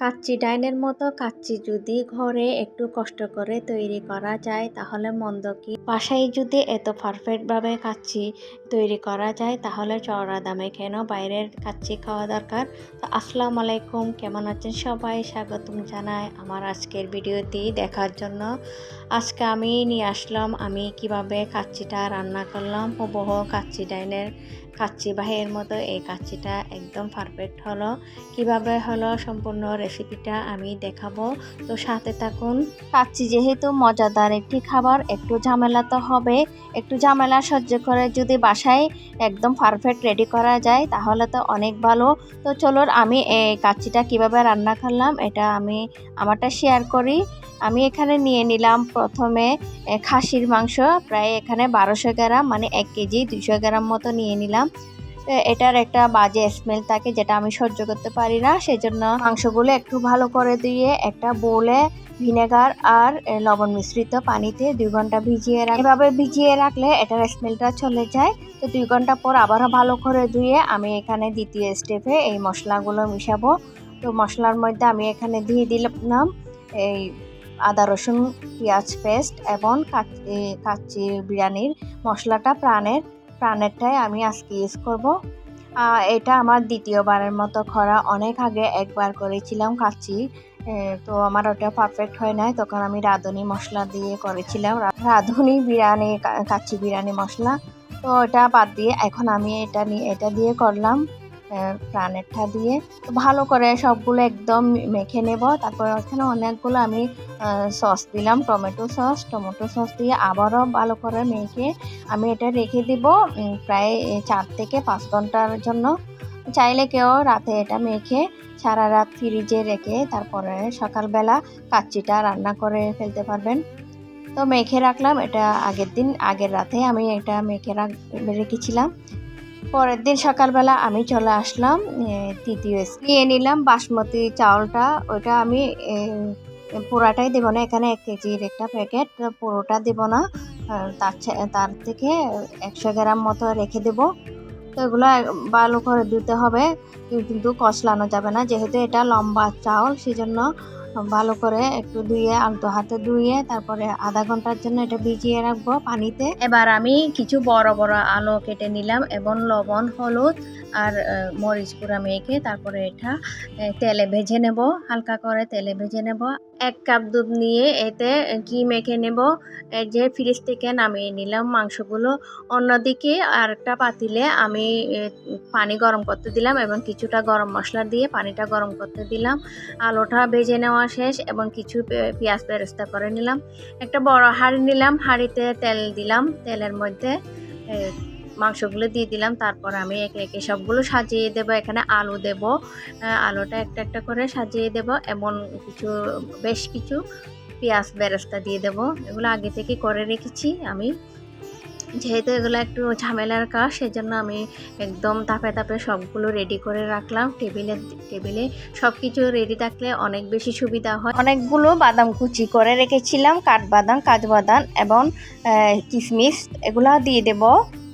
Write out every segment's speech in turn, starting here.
কাচ্চি ডাইনের মতো কাচ্চি যদি ঘরে একটু কষ্ট করে তৈরি করা যায়, তাহলে মন্দ কি? বাসায় যদি এত পারফেক্টভাবে কাচ্চি তৈরি করা যায়, তাহলে চড়া দামে কেন? বাইরের কাচ্চি খাওয়া দরকার। তো আসসালামু আলাইকুম, কেমন আছেন সবাই? স্বাগতম জানাই আমার আজকের ভিডিওটি দেখার জন্য। আজকে আমি নিয়ে আসলাম, আমি কীভাবে কাচ্চিটা রান্না করলাম। হুবহু কাচ্চি ডাইনের কাচ্চি বাহের মতো এই কাচ্চিটা একদম পারফেক্ট হলো। কীভাবে হলো সম্পূর্ণ রেসিপিটা আমি দেখাবো। তো সাথে থাকুন, কাচ্চি যেহেতু মজাদার একটি খাবার, একটু ঝামেলা তো হবে। একটু ঝামেলা সহ্য করে যদি বাসায় একদম পারফেক্ট রেডি করা যায়, তাহলে তো অনেক ভালো। তো চলুন, আমি এই কাচ্চিটা কীভাবে রান্না করলাম, এটা আমি আমারটা শেয়ার করি। আমি এখানে নিয়ে নিলাম প্রথমে খাসির মাংস, প্রায় এখানে বারোশো গ্রাম মানে এক কেজি দুশো গ্রাম মতো নিয়ে নিলাম। এটার একটা বাজে স্মেল থাকে যেটা আমি সহ্য করতে পারি না। সেজন্য মাংসগুলো একটু ভালো করে দিয়ে একটা বোলে ভিনেগার আর লবণ মিশ্রিত পানিতে দুই ঘণ্টা ভিজিয়ে রাখ এভাবে ভিজিয়ে রাখলে এটার স্মেলটা চলে যায়। তো দুই ঘণ্টা পর আবারও ভালো করে ধুয়ে আমি এখানে দ্বিতীয় স্টেপে এই মশলাগুলো মিশাবো। তো মশলার মধ্যে আমি এখানে দিয়ে দিলাম এই আদা, রসুন, পেঁয়াজ, পেস্ট এবং কাচ্চি বিরিয়ানির মশলাটা প্রাণের প্রাণেরটাই আমি আজকে ইউজ করব। এটা আমার দ্বিতীয়বারের মতো করা অনেক আগে একবার করেছিলাম কাচি তো আমার ওটা পারফেক্ট হয় নাই। তখন আমি রাঁধুনি মশলা দিয়ে করেছিলাম। রাঁধুনি বিরিয়ানি কাচি বিরিয়ানি মশলা। তো ওটা বাদ দিয়ে এখন আমি এটা নিয়ে এটা দিয়ে করলাম। প্রাণেরটা দিয়ে ভালো করে সবগুলো একদম মেখে নেব। তারপর ওখানে অনেকগুলো আমি সস দিলাম, টমেটো সস টমেটো সস দিয়ে আবারও ভালো করে মেখে আমি এটা রেখে দিব প্রায় চার থেকে পাঁচ ঘণ্টার জন্য। চাইলে কেউ রাতে এটা মেখে সারা রাত ফ্রিজে রেখে তারপরে সকালবেলা কাচ্চিটা রান্না করে ফেলতে পারবেন। তো মেখে রাখলাম, এটা আগের দিন, আগের রাতে আমি এটা মেখে রাখ, রেখেছিলাম। পরের দিন সকালবেলা আমি চলে আসলাম তৃতীয় নিয়ে নিলাম বাসমতি চাউলটা। ওইটা আমি পুরাটাই দেবো না। এখানে এক কেজির একটা প্যাকেট পুরোটা দেবো না। তার তার থেকে একশো গ্রাম মতো রেখে দেব। তো এগুলো ভালো করে ধুতে হবে, কিন্তু কষলানো যাবে না। যেহেতু এটা লম্বা চাউল, সেজন্য ভালো করে একটু ধুয়ে, আলতো হাতে ধুয়ে, তারপরে আধা ঘণ্টার জন্য এটা ভিজিয়ে রাখব পানিতে। এবার আমি কিছু বড় বড় আলো কেটে নিলাম এবং লবণ, হলুদ আর মরিচ গুঁড়া মেখে তারপরে এটা তেলে ভেজে নেব। হালকা করে তেলে ভেজে নেব। এক কাপ দুধ নিয়ে এতে ঘি মেখে নেব। যে ফ্রিজ থেকে নামিয়ে নিলাম মাংসগুলো। অন্যদিকে আরেকটা পাতিলে আমি পানি গরম করতে দিলাম এবং কিছুটা গরম মশলা দিয়ে পানিটা গরম করতে দিলাম। আলুটা ভেজে নেওয়া শেষ এবং কিছু পেঁয়াজ বেরেস্তা করে নিলাম। একটা বড় হাঁড়ি নিলাম, হাঁড়িতে তেল দিলাম তেলের মধ্যে মাংসগুলো দিয়ে দিলাম। তারপর আমি একে একে সবগুলো সাজিয়ে দেব। এখানে আলু দেব। আলুটা একটা একটা করে সাজিয়ে দেব। এমন কিছু, বেশ কিছু পেঁয়াজ বেরেস্তা দিয়ে দেব। এগুলো আগে থেকে করে রেখেছি আমি। যেহেতু এগুলো একটু ঝামেলার কাজ, সেজন্য আমি একদম তাপে তাপে সবগুলো রেডি করে রাখলাম। টেবিলে টেবিলে সব কিছু রেডি থাকলে অনেক বেশি সুবিধা হয়। অনেকগুলো বাদাম কুচি করে রেখেছিলাম। কাঠবাদাম, কাজবাদাম এবং কিশমিশ, এগুলো দিয়ে দেব।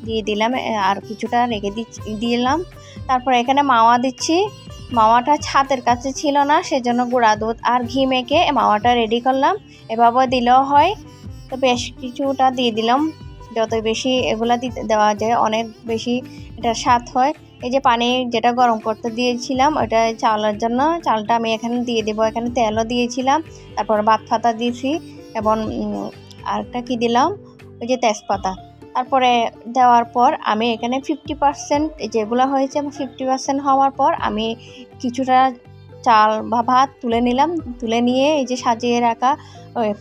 দিয়ে দিলাম আর কিছুটা রেখে দিচ্ছি, দিলাম। তারপর এখানে মাওয়া দিচ্ছি। মাওয়াটা ছাতের কাছে ছিল না, সেজন্য গুঁড়া দুধ আর ঘি মেখে মাওয়াটা রেডি করলাম। এভাবে দিলেও হয়। তো বেশ কিছুটা দিয়ে দিলাম। যত বেশি এগুলা দিতে দেওয়া যায়, অনেক বেশি এটা স্বাদ হয়। এই যে পানি যেটা গরম করতে দিয়েছিলাম, ওটা চালের জন্য চালটা আমি এখানে দিয়ে দেবো। এখানে তেলও দিয়েছিলাম, তারপর ভাত পাতা দিয়েছি, এবং আরেকটা কি দিলাম? ওই যে তেজপাতা। তারপরে দেওয়ার পর আমি এখানে ফিফটি পার্সেন্ট যেগুলো হয়েছে ফিফটি পার্সেন্ট হওয়ার পর আমি কিছুটা চাল বা ভাত তুলে নিলাম। তুলে নিয়ে এই যে সাজিয়ে রাখা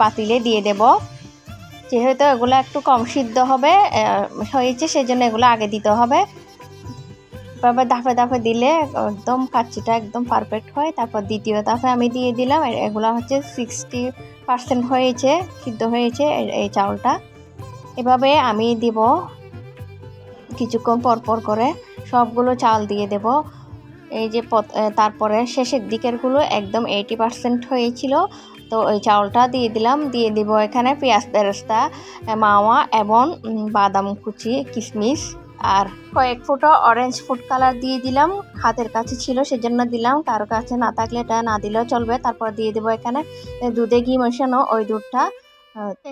পাতিলে দিয়ে দেব। যেহেতু এগুলো একটু কম সিদ্ধ হবে হয়েছে সেই জন্য এগুলো আগে দিতে হবে। তারপর দাফে দাফে দিলে একদম কাচ্চিটা একদম পারফেক্ট হয়। তারপর দ্বিতীয় দাফে আমি দিয়ে দিলাম এগুলো হচ্ছে সিক্সটি পার্সেন্ট হয়েছে, সিদ্ধ হয়েছে এই চাউলটা এভাবে আমি দিব। কিছুক্ষণ পর পর করে সবগুলো চাল দিয়ে দেব। এই যে তারপরে শেষের দিকেরগুলো একদম এইটি পার্সেন্ট হয়েছিল। তো ওই চাউলটা দিয়ে দিলাম। দিয়ে দিব এখানে পেঁয়াজ বেরেস্তা মাওয়া এবং বাদাম কুচি কিশমিশ আর কয়েক ফুটো অরেঞ্জ ফুড কালার দিয়ে দিলাম। হাতের কাছে ছিল সেজন্য দিলাম। কারও কাছে না থাকলে এটা না দিলেও চলবে। তারপর দিয়ে দেবো এখানে দুধে ঘি মেশানো ওই দুধটা।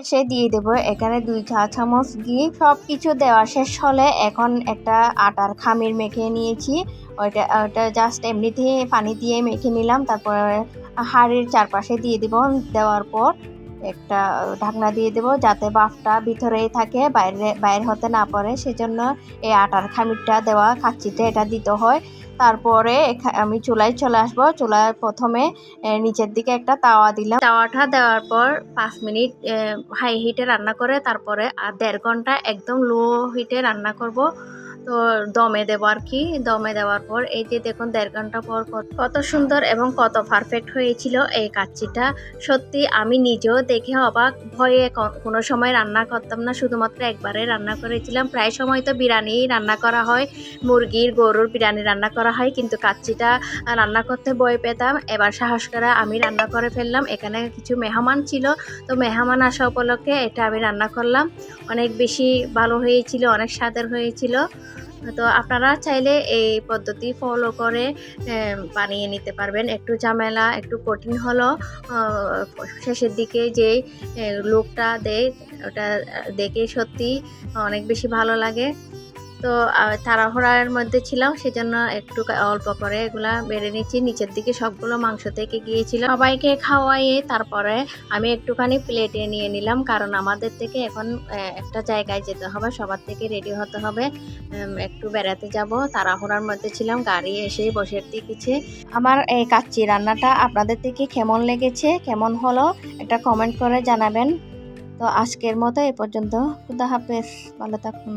সে দিয়ে দেবো। এখানে দুই চা চামচ ঘি। সব কিছু দেওয়া শেষ হলে এখন একটা আটার খামির মেখে নিয়েছি। ওইটা ওইটা জাস্ট এমনিতে পানি দিয়ে মেখে নিলাম। তারপরে হাঁড়ির চারপাশে দিয়ে দিব। দেওয়ার পর একটা ঢাকনা দিয়ে দেবো যাতে বাফটা ভিতরেই থাকে, বাইরে বাইরে হতে না পারে। সেজন্য এই আটার খামিরটা দেওয়া কাচ্চিতে এটা দিতে হয়। তারপরে আমি চুলায় চলে আসব। চুলায় প্রথমে নিচের দিকে একটা তাওয়া দিলাম। তাওয়াটা দেওয়ার পর পাঁচ মিনিট হাই হিটে রান্না করে, তারপরে আর দেড় ঘণ্টা একদম লো হিটে রান্না করব। তো দমে দেবো আর কি? দমে দেওয়ার পর এই যে দেখুন, দেড় ঘণ্টা পর কত- সুন্দর এবং কত পারফেক্ট হয়েছিল এই কাচ্চিটা। সত্যি আমি নিজেও দেখে অবাক, ভয়ে কোনো সময় রান্না করতাম না, শুধুমাত্র একবারে রান্না করেছিলাম। প্রায় সময় তো বিরিয়ানি রান্না করা হয়, মুরগির, গরুর বিরিয়ানি রান্না করা হয়, কিন্তু কাচ্চিটা রান্না করতে ভয় পেতাম। এবার সাহস করে আমি রান্না করে ফেললাম, এখানে কিছু মেহমান ছিল। তো মেহমান আসা উপলক্ষে এটা আমি রান্না করলাম। অনেক বেশি ভালো হয়েছিল, অনেক স্বাদের হয়েছিল। তো আপনারা চাইলে এই পদ্ধতি ফলো করে বানিয়ে নিতে পারবেন। একটু ঝামেলা, একটু কঠিন হলো শেষের দিকে যে লোকটা দেয়, ওটা দেখে সত্যি অনেক বেশি ভালো লাগে। তো তাড়াহুড়ার মধ্যে ছিলাম, সেজন্য একটু অল্প করে এগুলা বেড়ে নিচ্ছি নিচের দিকে সবগুলো মাংস থেকে গিয়েছিল। সবাইকে খাওয়াইয়ে তারপরে আমি একটুখানি প্লেটে নিয়ে নিলাম, কারণ আমাদের থেকে এখন একটা জায়গায় যেতে হবে, সবার থেকে রেডি হতে হবে। একটু বেড়াতে যাব। তাড়াহুড়ার মধ্যে ছিলাম, গাড়ি এসেই বসে দিকেছে আমার এই কাচ্চি রান্নাটা আপনাদের থেকে কেমন লেগেছে, কেমন হলো একটা কমেন্ট করে জানাবেন। তো আজকের মতো এই পর্যন্ত। খুদা হাফেজ। ভালো থাকুন।